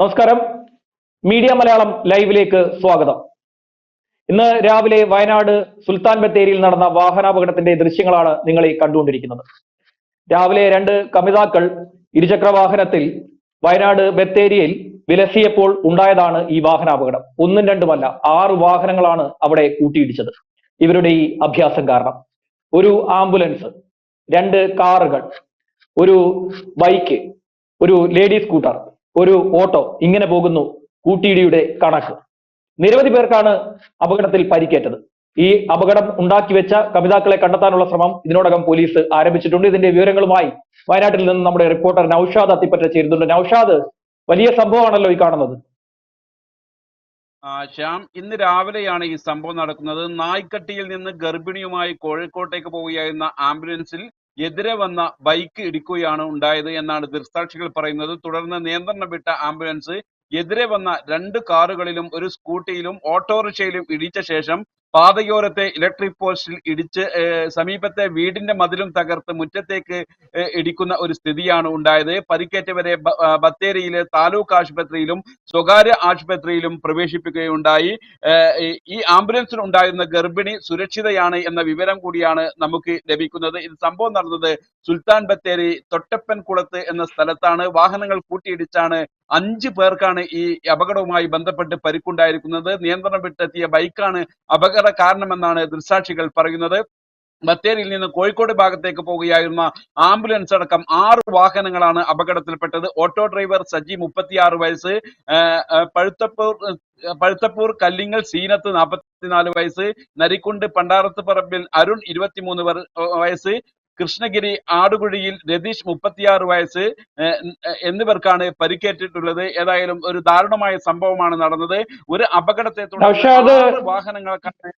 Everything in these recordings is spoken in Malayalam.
നമസ്കാരം. മീഡിയ മലയാളം ലൈവിലേക്ക് സ്വാഗതം. ഇന്ന് രാവിലെ വയനാട് സുൽത്താൻ ബത്തേരിയിൽ നടന്ന വാഹനാപകടത്തിന്റെ ദൃശ്യങ്ങളാണ് നിങ്ങൾ ഈ കണ്ടുകൊണ്ടിരിക്കുന്നത്. രാവിലെ രണ്ട് കമിതാക്കൾ ഇരുചക്ര വാഹനത്തിൽ വയനാട് ബത്തേരിയിൽ വിലസിയപ്പോൾ ഉണ്ടായതാണ് ഈ വാഹനാപകടം. ഒന്നും രണ്ടുമല്ല ആറ് വാഹനങ്ങളാണ് അവിടെ കൂട്ടിയിടിച്ചത് ഇവരുടെ ഈ അഭ്യാസം കാരണം. ഒരു ആംബുലൻസ് രണ്ട് കാറുകൾ ഒരു ബൈക്ക് ഒരു ലേഡി സ്കൂട്ടർ ഒരു ഓട്ടോ ഇങ്ങനെ പോകുന്നു കൂട്ടിയിടിയുടെ കണക്ക്. നിരവധി പേർക്കാണ് അപകടത്തിൽ പരിക്കേറ്റത്. ഈ അപകടം ഉണ്ടാക്കി വെച്ച കവിതാക്കളെ കണ്ടെത്താനുള്ള ശ്രമം ഇതിനോടകം പോലീസ് ആരംഭിച്ചിട്ടുണ്ട്. ഇതിന്റെ വിവരങ്ങളുമായി വയനാട്ടിൽ നിന്ന് നമ്മുടെ റിപ്പോർട്ടർ നൌഷാദ് അത്തിപ്പറ്റ ചേരുന്നുണ്ട്. നൌഷാദ് വലിയ സംഭവമാണല്ലോ ഈ കാണുന്നത്. ശ്യാം ഇന്ന് രാവിലെയാണ് ഈ സംഭവം നടക്കുന്നത്. നായ്ക്കട്ടിയിൽ നിന്ന് ഗർഭിണിയുമായി കോഴിക്കോട്ടേക്ക് പോവുകയായിരുന്ന ആംബുലൻസിൽ എതിരെ വന്ന ബൈക്ക് ഇടിക്കുകയാണ് ഉണ്ടായത് എന്നാണ് ദൃക്സാക്ഷികൾ പറയുന്നത്. തുടർന്ന് നിയന്ത്രണം വിട്ട ആംബുലൻസ് എതിരെ വന്ന രണ്ട് കാറുകളിലും ഒരു സ്കൂട്ടിയിലും ഓട്ടോറിക്ഷയിലും ഇടിച്ച ശേഷം പാതയോരത്തെ ഇലക്ട്രിക് പോസ്റ്റിൽ ഇടിച്ച് സമീപത്തെ വീടിന്റെ മതിലും തകർത്ത് മുറ്റത്തേക്ക് ഇടിക്കുന്ന ഒരു സ്ഥിതിയാണ് ഉണ്ടായത്. പരിക്കേറ്റവരെ ബത്തേരിയിലെ താലൂക്ക് ആശുപത്രിയിലും സ്വകാര്യ ആശുപത്രിയിലും പ്രവേശിപ്പിക്കുകയുണ്ടായി. ഈ ആംബുലൻസിൽ ഉണ്ടായിരുന്ന ഗർഭിണി സുരക്ഷിതയാണ് എന്ന വിവരം കൂടിയാണ് നമുക്ക് ലഭിക്കുന്നത്. ഇത് സംഭവം നടന്നത് സുൽത്താൻ ബത്തേരി തൊട്ടപ്പൻ കുളത്ത് എന്ന സ്ഥലത്താണ്. വാഹനങ്ങൾ കൂട്ടിയിടിച്ചാണ് അഞ്ച് പേർക്കാണ് ഈ അപകടവുമായി ബന്ധപ്പെട്ട് പരിക്കുണ്ടായിരിക്കുന്നത്. നിയന്ത്രണം വിട്ടെത്തിയ ബൈക്കാണ് അപകട കാരണമെന്നാണ് ദൃക്സാക്ഷികൾ പറയുന്നത്. ബത്തേരിയിൽ നിന്ന് കോഴിക്കോട് ഭാഗത്തേക്ക് പോവുകയായിരുന്ന ആംബുലൻസ് അടക്കം ആറ് വാഹനങ്ങളാണ് അപകടത്തിൽപ്പെട്ടത്. ഓട്ടോ ഡ്രൈവർ സജി മുപ്പത്തിയാറ് വയസ്സ് പഴുത്തപ്പൂർ പഴുത്തപ്പൂർ കല്ലിങ്ങൽ സീനത്ത് നാൽപ്പത്തിനാല് വയസ്സ് നരിക്കുണ്ട് പണ്ടാറത്ത് പറമ്പിൽ അരുൺ ഇരുപത്തിമൂന്ന് വയസ്സ് കൃഷ്ണഗിരി ആടുകുഴിയിൽ രതീഷ് മുപ്പത്തിയാറ് വയസ്സ് എന്നിവർക്കാണ് പരിക്കേറ്റിട്ടുള്ളത്. ഏതായാലും ഒരു ദാരുണമായ സംഭവമാണ് നടന്നത്. ഒരു അപകടത്തെ തുടർന്ന് നൗഷാദ് വാഹനങ്ങൾക്കാണ്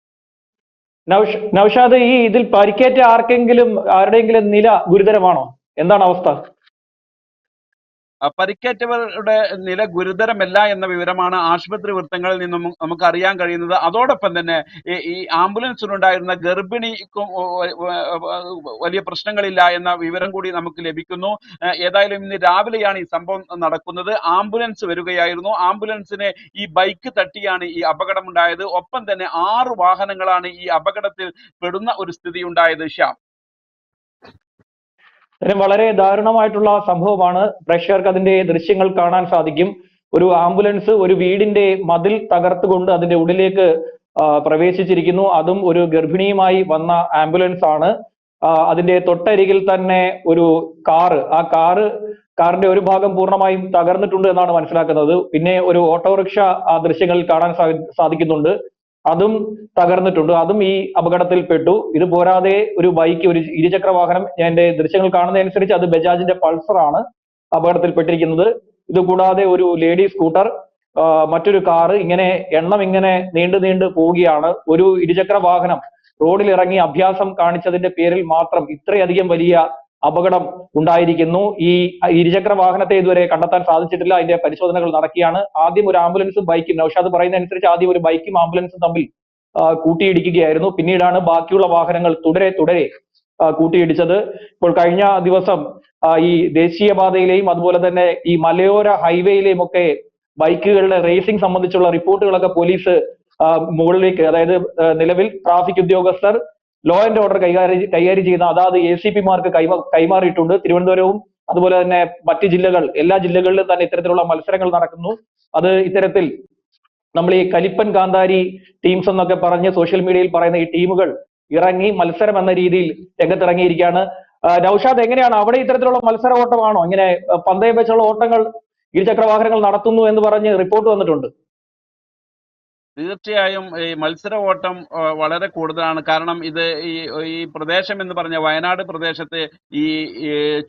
നൗഷ- ഈ ഇതിൽ പരിക്കേറ്റ ആർക്കെങ്കിലും ആരുടെയെങ്കിലും നില ഗുരുതരമാണോ? എന്താണ് അവസ്ഥ? പരിക്കേറ്റവരുടെ നില ഗുരുതരമല്ല എന്ന വിവരമാണ് ആശുപത്രി വൃത്തങ്ങളിൽ നിന്നും നമുക്ക് അറിയാൻ കഴിയുന്നത്. അതോടൊപ്പം തന്നെ ഈ- ആംബുലൻസിനുണ്ടായിരുന്ന ഗർഭിണിക്കും വലിയ പ്രശ്നങ്ങളില്ല എന്ന വിവരം കൂടി നമുക്ക് ലഭിക്കുന്നു. ഏതായാലും ഇന്ന് രാവിലെയാണ് ഈ സംഭവം നടക്കുന്നത്. ആംബുലൻസ് വരികയായിരുന്നു. ആംബുലൻസിനെ ഈ ബൈക്ക് തട്ടിയാണ് ഈ അപകടമുണ്ടായത്. ഒപ്പം തന്നെ ആറ് വാഹനങ്ങളാണ് ഈ അപകടത്തിൽ പെടുന്ന ഒരു സ്ഥിതി ഉണ്ടായത് ശ്യാം. ഇതിന് വളരെ ദാരുണമായിട്ടുള്ള സംഭവമാണ്. പ്രേക്ഷകർക്ക് അതിന്റെ ദൃശ്യങ്ങൾ കാണാൻ സാധിക്കും. ഒരു ആംബുലൻസ് ഒരു വീടിന്റെ മതിൽ തകർത്തുകൊണ്ട് അതിന്റെ ഉള്ളിലേക്ക് പ്രവേശിച്ചിരിക്കുന്നു. അതും ഒരു ഗർഭിണിയുമായി വന്ന ആംബുലൻസ് ആണ് അതിന്റെ തൊട്ടരികിൽ തന്നെ ഒരു കാറ്. ആ കാറ് കാറിന്റെ ഒരു ഭാഗം പൂർണമായും തകർന്നിട്ടുണ്ട് എന്നാണ് മനസ്സിലാക്കുന്നത്. പിന്നെ ഒരു ഓട്ടോറിക്ഷ ആ ദൃശ്യങ്ങളിൽ കാണാൻ സാധിക്കുന്നുണ്ട്. അതും തകർന്നിട്ടുണ്ട്. അതും ഈ അപകടത്തിൽപ്പെട്ടു. ഇത് പോരാതെ ഒരു ബൈക്ക് ഒരു ഇരുചക്ര വാഹനം ഞാൻ എന്റെ ദൃശ്യങ്ങൾ കാണുന്നതനുസരിച്ച് അത് ബജാജിന്റെ പൾസർ ആണ് അപകടത്തിൽപ്പെട്ടിരിക്കുന്നത്. ഇത് കൂടാതെ ഒരു ലേഡി സ്കൂട്ടർ മറ്റൊരു കാറ് ഇങ്ങനെ എണ്ണം ഇങ്ങനെ നീണ്ടു നീണ്ടു പോവുകയാണ്. ഒരു ഇരുചക്ര വാഹനം റോഡിൽ ഇറങ്ങി അഭ്യാസം കാണിച്ചതിന്റെ പേരിൽ മാത്രം ഇത്രയധികം വലിയ അപകടം ഉണ്ടായിരിക്കുന്നു. ഈ ഇരുചക്ര വാഹനത്തെ ഇതുവരെ കണ്ടെത്താൻ സാധിച്ചിട്ടില്ല. അതിന്റെ പരിശോധനകൾ നടക്കുകയാണ്. ആദ്യം ഒരു ആംബുലൻസും ബൈക്കും നൌഷാദ് അനുസരിച്ച് ആദ്യം ഒരു ബൈക്കും ആംബുലൻസും തമ്മിൽ കൂട്ടിയിടിക്കുകയായിരുന്നു. പിന്നീടാണ് ബാക്കിയുള്ള വാഹനങ്ങൾ തുടരെ തുടരെ കൂട്ടിയിടിച്ചത്. ഇപ്പോൾ കഴിഞ്ഞ ദിവസം ഈ ദേശീയപാതയിലെയും അതുപോലെ തന്നെ ഈ മലയോര ഹൈവേയിലെയും ഒക്കെ ബൈക്കുകളുടെ റേസിംഗ് സംബന്ധിച്ചുള്ള റിപ്പോർട്ടുകളൊക്കെ പോലീസ് മുകളിലേക്ക് അതായത് നിലവിൽ ട്രാഫിക് ഉദ്യോഗസ്ഥർ ലോ ആൻഡ് ഓർഡർ കൈകാര്യം കൈകാര്യം ചെയ്യുന്ന അതാത് എ സി പിമാർക്ക് കൈമാ കൈമാറിയിട്ടുണ്ട്. തിരുവനന്തപുരവും അതുപോലെ തന്നെ മറ്റ് ജില്ലകൾ എല്ലാ ജില്ലകളിലും തന്നെ ഇത്തരത്തിലുള്ള മത്സരങ്ങൾ നടക്കുന്നു. അത് ഇത്തരത്തിൽ നമ്മൾ ഈ കലിപ്പൻ കാന്താരി ടീംസ് എന്നൊക്കെ പറഞ്ഞ് സോഷ്യൽ മീഡിയയിൽ പറയുന്ന ഈ ടീമുകൾ ഇറങ്ങി മത്സരം എന്ന രീതിയിൽ രംഗത്തിറങ്ങിയിരിക്കുകയാണ്. നൌഷാദ് എങ്ങനെയാണ്? അവിടെ ഇത്തരത്തിലുള്ള മത്സര ഓട്ടമാണോ? ഇങ്ങനെ പന്തയം വെച്ചുള്ള ഓട്ടങ്ങൾ ഇരുചക്ര വാഹനങ്ങൾ നടത്തുന്നു എന്ന് പറഞ്ഞ് റിപ്പോർട്ട് വന്നിട്ടുണ്ട്. തീർച്ചയായും ഈ മത്സര ഓട്ടം വളരെ കൂടുതലാണ്. കാരണം ഇത് ഈ ഈ പ്രദേശം എന്ന് പറഞ്ഞ വയനാട് പ്രദേശത്ത് ഈ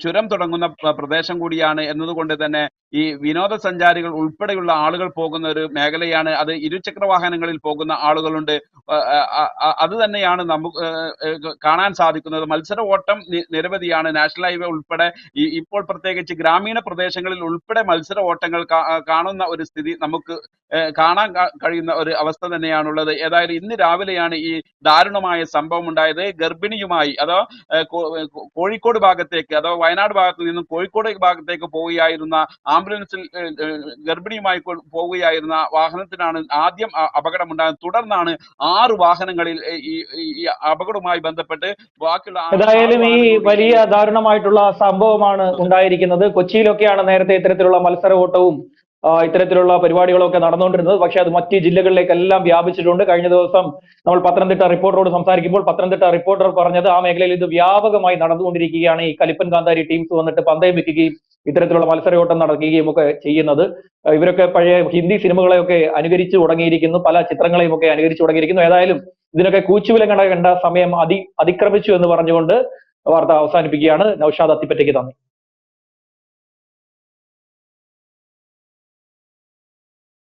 ചുരം തുടങ്ങുന്ന പ്രദേശം കൂടിയാണ് എന്നതുകൊണ്ട് തന്നെ ഈ വിനോദസഞ്ചാരികൾ ഉൾപ്പെടെയുള്ള ആളുകൾ പോകുന്ന ഒരു മേഖലയാണ്. അത് ഇരുചക്ര വാഹനങ്ങളിൽ പോകുന്ന ആളുകളുണ്ട്. ആ, ആ, ആ, അത് തന്നെയാണ് നമുക്ക് ആ, ആ, കാണാൻ സാധിക്കുന്നത്. മത്സര ഓട്ടം നിരവധിയാണ്. നാഷണൽ ഹൈവേ ഉൾപ്പെടെ ഇപ്പോൾ പ്രത്യേകിച്ച് ഗ്രാമീണ പ്രദേശങ്ങളിൽ ഉൾപ്പെടെ മത്സര ഓട്ടങ്ങൾ കാണുന്ന ഒരു സ്ഥിതി നമുക്ക് കാണാൻ കഴിയുന്ന ഒരു അവസ്ഥ തന്നെയാണുള്ളത്. ഏതായാലും ഇന്ന് രാവിലെയാണ് ഈ ദാരുണമായ സംഭവം ഉണ്ടായത് ഗർഭിണിയുമായി അതോ കോഴിക്കോട് ഭാഗത്തേക്ക് അതോ വയനാട് ഭാഗത്ത് നിന്നും കോഴിക്കോട് ഭാഗത്തേക്ക് പോവുകയായിരുന്ന ആംബുലൻസിൽ ഗർഭിണിയുമായി പോവുകയായിരുന്ന വാഹനത്തിനാണ് ആദ്യം അപകടമുണ്ടായത്. തുടർന്നാണ് ആറ് വാഹനങ്ങളിൽ ഈ അപകടവുമായി ബന്ധപ്പെട്ട് ബാക്കിയുള്ള ഏതായാലും ഈ വലിയ ദാരുണമായിട്ടുള്ള സംഭവമാണ് ഉണ്ടായിരിക്കുന്നത്. കൊച്ചിയിലൊക്കെയാണ് നേരത്തെ ഇത്തരത്തിലുള്ള മത്സര ഓട്ടവും ഇത്തരത്തിലുള്ള പരിപാടികളൊക്കെ നടന്നുകൊണ്ടിരുന്നത്. പക്ഷേ അത് മറ്റ് ജില്ലകളിലേക്കെല്ലാം വ്യാപിച്ചിട്ടുണ്ട്. കഴിഞ്ഞ ദിവസം നമ്മൾ പത്തനംതിട്ട റിപ്പോർട്ടറോട് സംസാരിക്കുമ്പോൾ പത്തനംതിട്ട റിപ്പോർട്ടർ പറഞ്ഞത് ആ മേഖലയിൽ ഇത് വ്യാപകമായി നടന്നുകൊണ്ടിരിക്കുകയാണ്. ഈ കലിപ്പൻ കാന്താരി ടീംസ് വന്നിട്ട് പന്തയം വെക്കുകയും ഇത്തരത്തിലുള്ള മത്സരയോട്ടം നടക്കുകയും ഒക്കെ ചെയ്യുന്നത്. ഇവരൊക്കെ പഴയ ഹിന്ദി സിനിമകളെയൊക്കെ അനുകരിച്ചു തുടങ്ങിയിരിക്കുന്നു. പല ചിത്രങ്ങളെയും ഒക്കെ അനുകരിച്ചു തുടങ്ങിയിരിക്കുന്നു. ഏതായാലും ഇതിനൊക്കെ കൂച്ചുവിലം കണ്ട സമയം അതി അതിക്രമിച്ചു എന്ന് പറഞ്ഞുകൊണ്ട് വാർത്ത അവസാനിപ്പിക്കുകയാണ്. നൌഷാദ് അത്തിപ്പറ്റയ്ക്ക് നന്ദി.